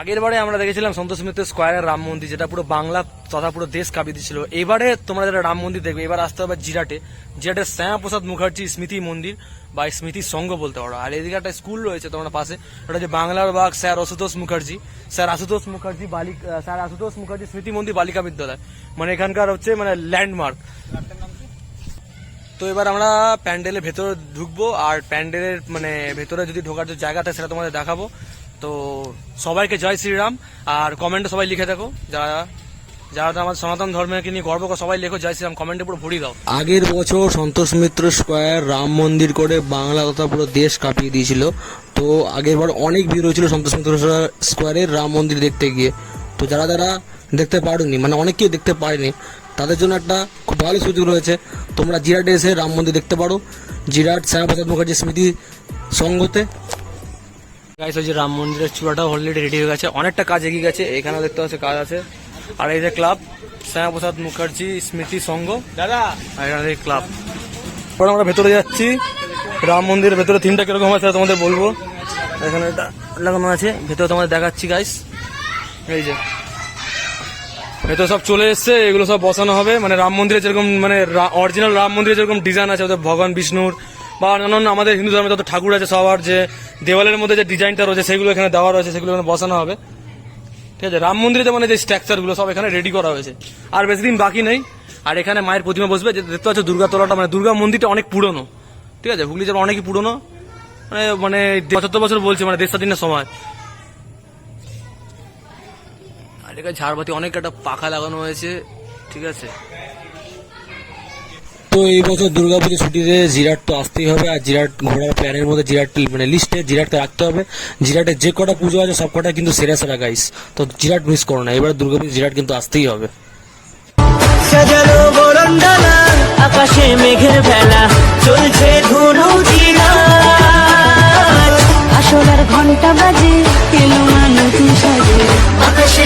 আগের বারে আমরা দেখেছিলাম সন্তোষ মিত্র স্কোয়ারের রাম মন্দির, যেটা পুরো বাংলা তথা পুরো দেশ কাঁপিয়ে দিচ্ছিল এবারে তোমরা যারা রাম মন্দির দেখবে, এবার আসতে হবে জিরাটে। জিরাটে শ্যামাপ্রসাদ মুখার্জি স্মৃতি মন্দির বা স্মৃতি সংঘ বলতে পারো। আর এদিকে একটা স্কুল রয়েছে তোমার পাশে, ওটা যে বাংলার বাঘ স্যার আশুতোষ মুখার্জি। স্যার আশুতোষ মুখার্জি বালিকা স্যার আশুতোষ মুখার্জি স্মৃতি মন্দির বালিকা বিদ্যালয়। মানে এখানকার হচ্ছে মানে ল্যান্ডমার্ক তো এবার আমরা প্যান্ডেলের ভেতরে ঢুকবো, আর প্যান্ডেলের মানে ভেতরে যদি ঢোকার যে জায়গা থাকে সেটা তোমাদের দেখাবো। তো সবাইকে জয় শ্রীরাম, আর কমেন্টে সবাই লিখে থাকো যারা যারা আমাদের সনাতন ধর্মকে নিয়ে গর্ব করে সবাই লেখো জয় শ্রীরাম কমেন্টে পুরো ভরিয়ে দাও। আগের বছর সন্তোষ মিত্র স্কোয়ার রাম মন্দির করে বাংলা তথা পুরো দেশ কাঁপিয়ে দিয়েছিল। তো আগের বার অনেক ভিড় হয়েছিল সন্তোষ মিত্র স্কোয়ারের রাম মন্দির দেখতে গিয়ে। তো যারা যারা দেখতে পারেনি মানে অনেকেই দেখতে পারেনি, তাদের জন্য একটা খুব ভালো সুযোগ রয়েছে। তোমরা জিরাটে এসে রাম মন্দির দেখতে পারো। জিরাট শ্যামাপ্রসাদ মুখার্জি স্মৃতি সঙ্গতে। গাইস ওই যে রাম মন্দিরের চূড়াটাও অলরেডি রেডি হয়ে গেছে। অনেকটা কাজ এগিয়ে গেছে এখানেও দেখতে পাচ্ছে কাজ আছে। আর এই যে ক্লাব শ্যামাপ্রসাদ মুখার্জি স্মৃতি সংঘ দাদা! আর এখানে ক্লাব পরে আমরা ভেতরে যাচ্ছি। রাম মন্দিরের ভেতরে থিমটা কীরকম আছে তোমাদের বলব? এখানে এটা লাগানো আছে ভেতরে তোমাদের দেখাচ্ছি গাইস এই যে। ভেতরে সব চলে এসছে এগুলো সব বসানো হবে। মানে রাম মন্দিরে যেরকম মানে অরিজিনাল রাম মন্দিরে যেরকম ডিজাইন আছে ওদের ভগবান বিষ্ণুর বা অন্যান্য আমাদের হিন্দু ধর্মে যত ঠাকুর আছে সবার যে দেওয়ালের মধ্যে যে ডিজাইনটা রয়েছে, সেগুলো এখানে দেওয়া রয়েছে, সেগুলো এখানে বসানো হবে। ঠিক আছে? রাম মন্দিরে মানে যে স্ট্রাকচারগুলো সব এখানে রেডি করা হয়েছে। আর বেশি দিন বাকি নেই। আর এখানে মায়ের প্রতিমা বসবে। যে দেখতে পাচ্ছ দুর্গা তলাটা মানে দুর্গা মন্দিরটা অনেক পুরনো। ঠিক আছে? হুগলি জেলা অনেকই পুরনো। মানে মানে পঁচাত্তর বছর বলছে মানে দেশ স্বাধীনের সময়। আর এখানে ঝাড়বাতি অনেক একটা পাখা লাগানো হয়েছে। ঠিক আছে? তো এই বছর দুর্গাপুজো ছুটিতে জিরাট তো আসতেই হবে, আর জিরাট ঘোরার প্ল্যানের মধ্যে জিরাট মানে লিস্টে জিরাটকে রাখতে হবে। জিরাটে যে কটা পুজো আছে সব কটা কিন্তু সেরা সেরা গাইস তো জিরাট মিস করো না, এবার দুর্গাপুজো জিরাট কিন্তু আসতেই হবে। সাজানো বরণডালা, আকাশে মেঘের ভেলা চলছে ধুনু আসলার ঘণ্টা বাজে এলো না সাজে? আকাশে